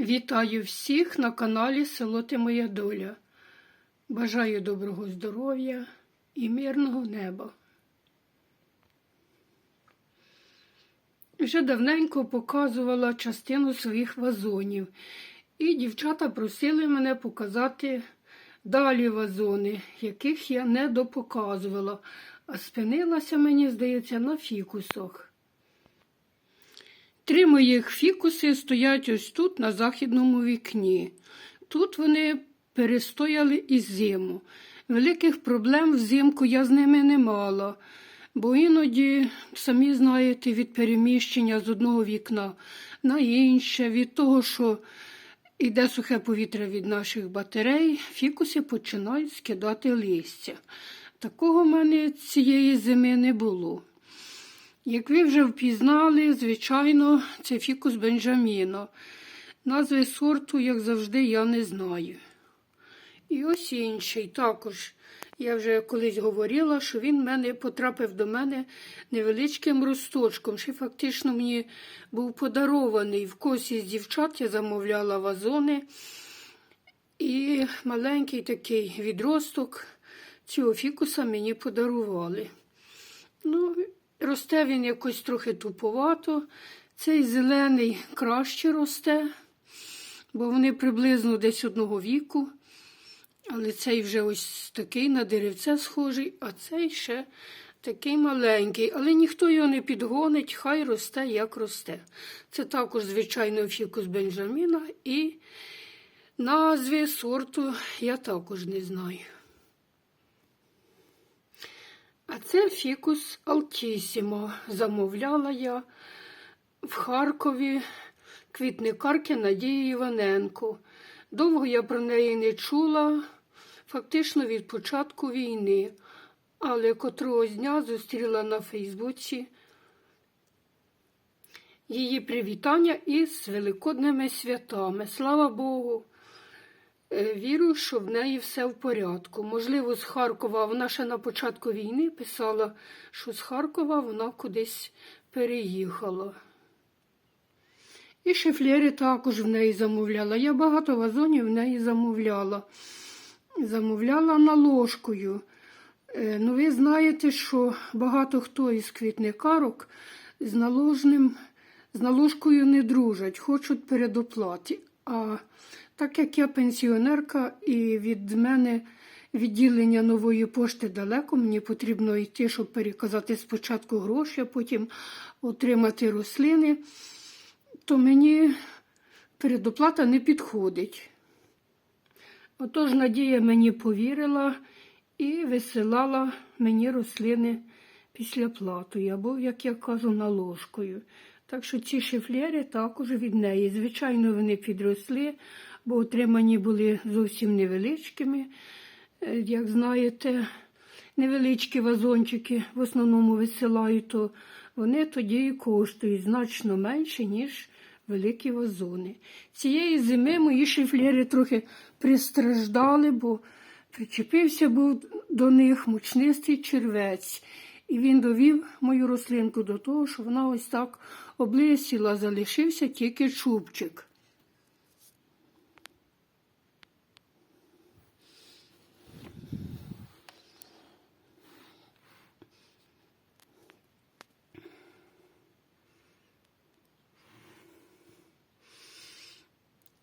Вітаю всіх на каналі Село Ти Моя Доля. Бажаю доброго здоров'я і мирного неба. Вже давненько показувала частину своїх вазонів, і дівчата просили мене показати далі вазони, яких я не допоказувала, а спинилася, мені здається, на фікусах. Три моїх фікуси стоять ось тут, на західному вікні. Тут вони перестояли і зиму. Великих проблем взимку я з ними не мала, бо іноді, самі знаєте, від переміщення з одного вікна на інше, від того, що іде сухе повітря від наших батарей, фікуси починають скидати листя. Такого в мене цієї зими не було. Як ви вже впізнали, звичайно, це фікус Бенджаміно. Назви сорту, як завжди, я не знаю. І ось інший також. Я вже колись говорила, що він мене потрапив до мене невеличким росточком. Ще фактично мені був подарований. В косі з дівчат я замовляла вазони. І маленький такий відросток цього фікуса мені подарували. Ну, Росте він якось трохи туповато. Цей зелений краще росте, бо вони приблизно десь одного віку. Але цей вже ось такий на деревце схожий, а цей ще такий маленький. Але ніхто його не підгонить, хай росте, як росте. Це також, звичайно, фікус Бенджаміна і назви сорту я також не знаю. А це фікус Алтісімо. Замовляла я в Харкові квітникарки Надії Іваненко. Довго я про неї не чула, фактично від початку війни, але котрого дня зустріла на Фейсбуці її привітання із великодними святами. Слава Богу! Е, Вірю, що в неї все в порядку. Можливо, з Харкова вона ще на початку війни писала, що з Харкова вона кудись переїхала. І шифлери також в неї замовляла. Я багато вазонів в неї замовляла. Замовляла наложкою. Е, Ну, ви знаєте, що багато хто із квітникарок з наложним, з наложкою не дружать, хочуть передоплаті. А так як я пенсіонерка і від мене відділення нової пошти далеко, мені потрібно йти, щоб переказати спочатку гроші, а потім отримати рослини, то мені передоплата не підходить. Отож, Надія мені повірила і висилала мені рослини після плату, або, як я кажу, наложкою. Так що ці шифлери також від неї. Звичайно, вони підросли, бо отримані були зовсім невеличкими. Е, Як знаєте, невеличкі вазончики в основному висилають, то вони тоді і коштують значно менше, ніж великі вазони. Цієї зими мої шифлери трохи пристраждали, бо причепився був до них мучнистий червець. І він довів мою рослинку до того, що вона ось так облисіла, залишився тільки чубчик.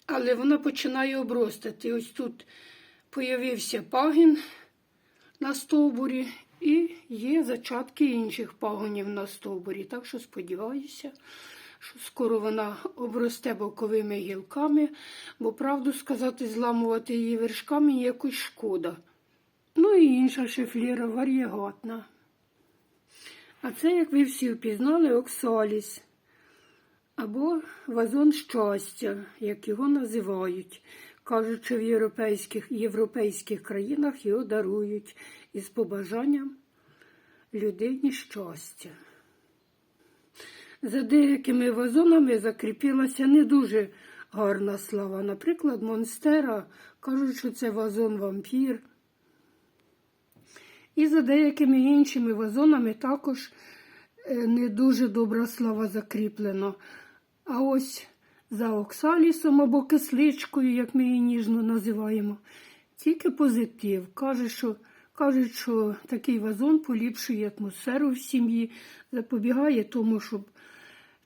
Але вона починає обростати. Ось тут появився пагін на стовбурі, і є зачатки інших пагонів на стовбурі. Так що сподіваюся, що скоро вона обросте боковими гілками, бо, правду сказати, зламувати її вершками якось шкода. Ну і інша шифліра варієгатна. А це, як ви всі впізнали, оксаліс. Або вазон щастя, як його називають. Кажуть, що в європейських, європейських країнах його дарують із побажанням людині щастя. За деякими вазонами закріпилася не дуже гарна слава. Наприклад, Монстера кажуть, що це вазон вампір. І за деякими іншими вазонами також е, не дуже добра слава закріплена. А ось за оксалісом або кисличкою, як ми її ніжно називаємо. Тільки позитив. Каже, що, кажуть, що такий вазон поліпшує атмосферу в сім'ї, запобігає тому, щоб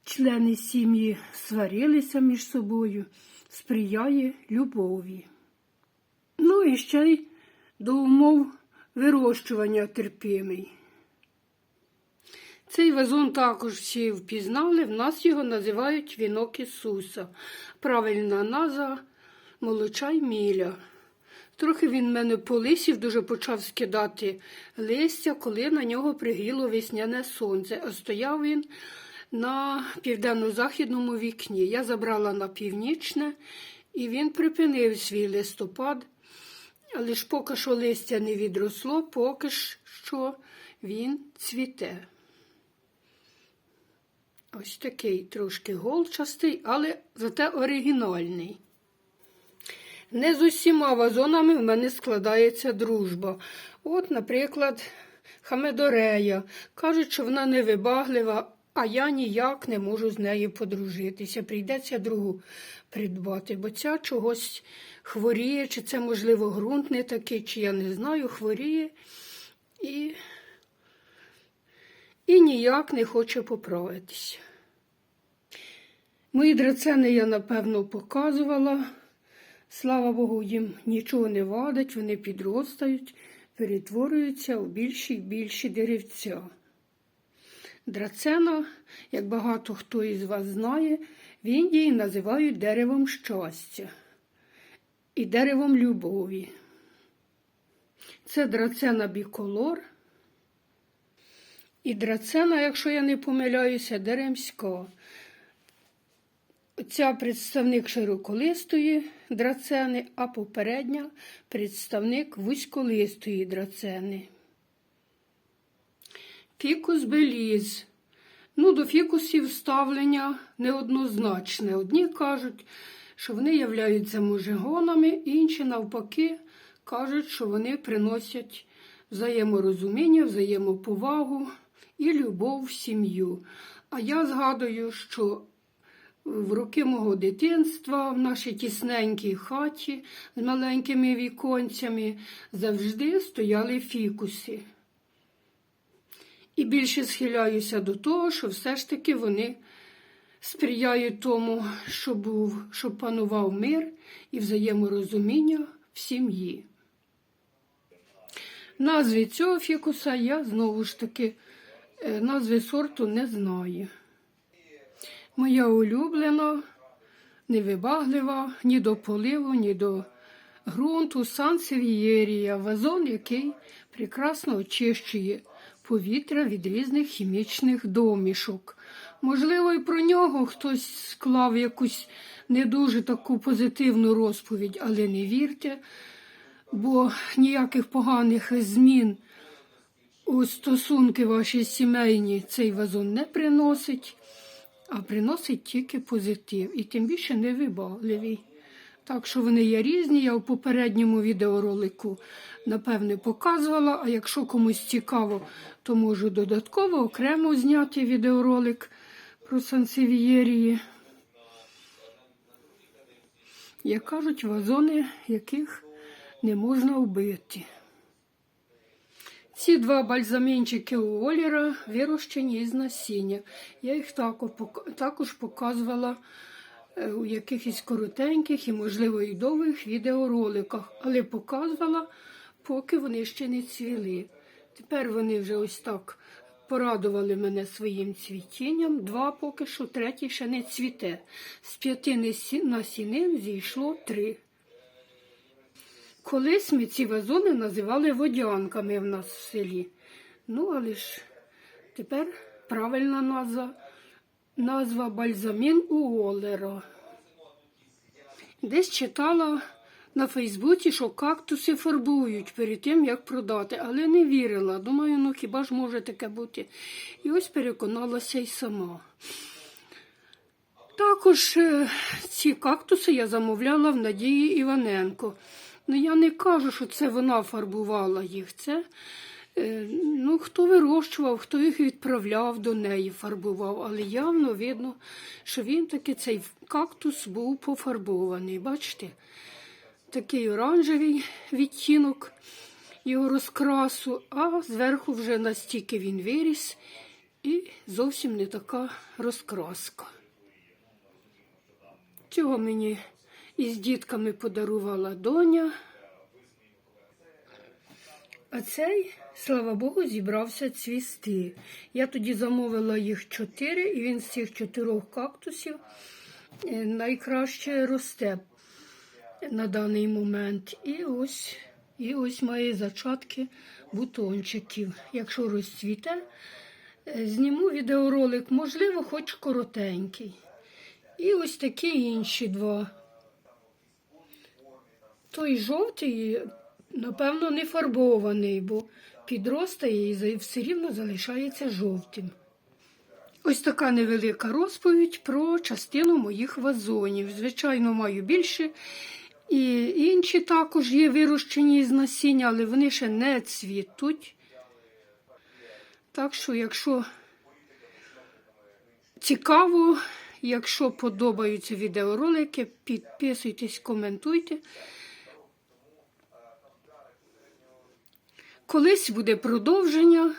члени сім'ї сварилися між собою, сприяє любові. Ну і ще й до умов вирощування терпимий. Цей вазон також всі впізнали, в нас його називають вінок Ісуса. Правильна назва молочай міля. Трохи він мене полисів, дуже почав скидати листя, коли на нього пригріло весняне сонце. А стояв він на південно-західному вікні. Я забрала на північне, і він припинив свій листопад. Але ж поки що листя не відросло, поки що він цвіте. Ось такий трошки голчастий, але зате оригінальний. Не з усіма вазонами в мене складається дружба. От, наприклад, хамедорея. Кажуть, що вона невибаглива, а я ніяк не можу з нею подружитися. Прийдеться другу придбати, бо ця чогось хворіє, чи це, можливо, ґрунт не такий, чи я не знаю, хворіє і, і ніяк не хоче поправитися. Мої драцени я, напевно, показувала. Слава Богу, їм нічого не вадить, вони підростають, перетворюються у більші й більші деревця. Драцена, як багато хто із вас знає, в Індії називають деревом щастя і деревом любові. Це драцена біколор. І драцена, якщо я не помиляюся, деремська. Ця представник широколистої драцени, а попередня представник вузьколистої драцени. Фікус беліз. Ну, до фікусів ставлення неоднозначне. Одні кажуть, що вони являються мужигонами, інші, навпаки, кажуть, що вони приносять взаєморозуміння, взаємоповагу і любов в сім'ю. А я згадую, що в роки мого дитинства в нашій тісненькій хаті з маленькими віконцями завжди стояли фікуси. І більше схиляюся до того, що все ж таки вони сприяють тому, щоб, був, щоб панував мир і взаєморозуміння в сім'ї. Назви цього фікуса я знову ж таки е, назви сорту не знаю. Моя улюблена, невибаглива ні до поливу, ні до ґрунту сансевієрія, вазон, який прекрасно очищує повітря від різних хімічних домішок. Можливо, і про нього хтось склав якусь не дуже таку позитивну розповідь, але не вірте, бо ніяких поганих змін у стосунки ваші сімейні цей вазон не приносить а приносить тільки позитив і тим більше невибагливий. Так що вони є різні. Я в попередньому відеоролику, напевне, показувала, а якщо комусь цікаво, то можу додатково окремо зняти відеоролик про сансевієрії. Як кажуть, вазони, яких не можна вбити. Ці два бальзамінчики у Оліра вирощені із насіння. Я їх також показувала е, у якихось коротеньких і, можливо, і довгих відеороликах, але показувала, поки вони ще не цвіли. Тепер вони вже ось так порадували мене своїм цвітінням. Два поки що, третій ще не цвіте. З п'яти насінин зійшло три. Колись ми ці вазони називали водянками в нас в селі. Ну, але ж тепер правильна назва назва бальзамін уолера. Десь читала на Фейсбуці, що кактуси фарбують перед тим, як продати, але не вірила. Думаю, ну хіба ж може таке бути? І ось переконалася й сама. Також е, ці кактуси я замовляла в Надії Іваненко. Ну, я не кажу, що це вона фарбувала їх. Це Е, Ну, хто вирощував, хто їх відправляв до неї, фарбував, але явно видно, що він таки цей кактус був пофарбований. Бачите? Такий оранжевий відтінок його розкрасу, а зверху вже настільки він виріс і зовсім не така розкраска. Цього мені із дітками подарувала доня. А цей, слава Богу, зібрався цвісти. Я тоді замовила їх чотири, і він з цих чотирьох кактусів е, найкраще росте на даний момент. І ось, і ось має зачатки бутончиків. Якщо розцвіте, е, зніму відеоролик, можливо, хоч коротенький. І ось такі інші два. Той жовтий, напевно, не фарбований, бо підростає і все рівно залишається жовтим. Ось така невелика розповідь про частину моїх вазонів. Звичайно, маю більше. І інші також є вирощені з насіння, але вони ще не цвітуть. Так що, якщо цікаво, якщо подобаються відеоролики, підписуйтесь, коментуйте. Колись буде продовження.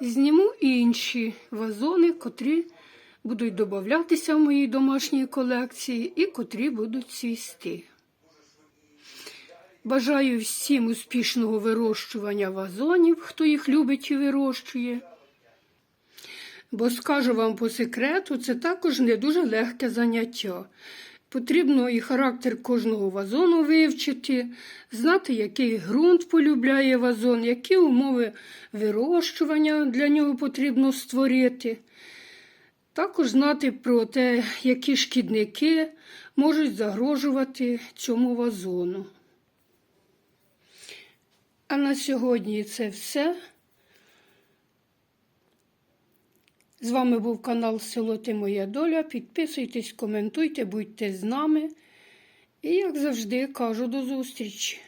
Зніму інші вазони, котрі будуть додатися в моїй домашній колекції і котрі будуть цвісти. Бажаю всім успішного вирощування вазонів, хто їх любить і вирощує. Бо скажу вам по секрету, це також не дуже легке заняття. Потрібно і характер кожного вазону вивчити, знати, який ґрунт полюбляє вазон, які умови вирощування для нього потрібно створити. Також знати про те, які шкідники можуть загрожувати цьому вазону. А на сьогодні це все. З вами був канал Село Ти Моя Доля. Підписуйтесь, коментуйте, будьте з нами. І, як завжди, кажу до зустрічі!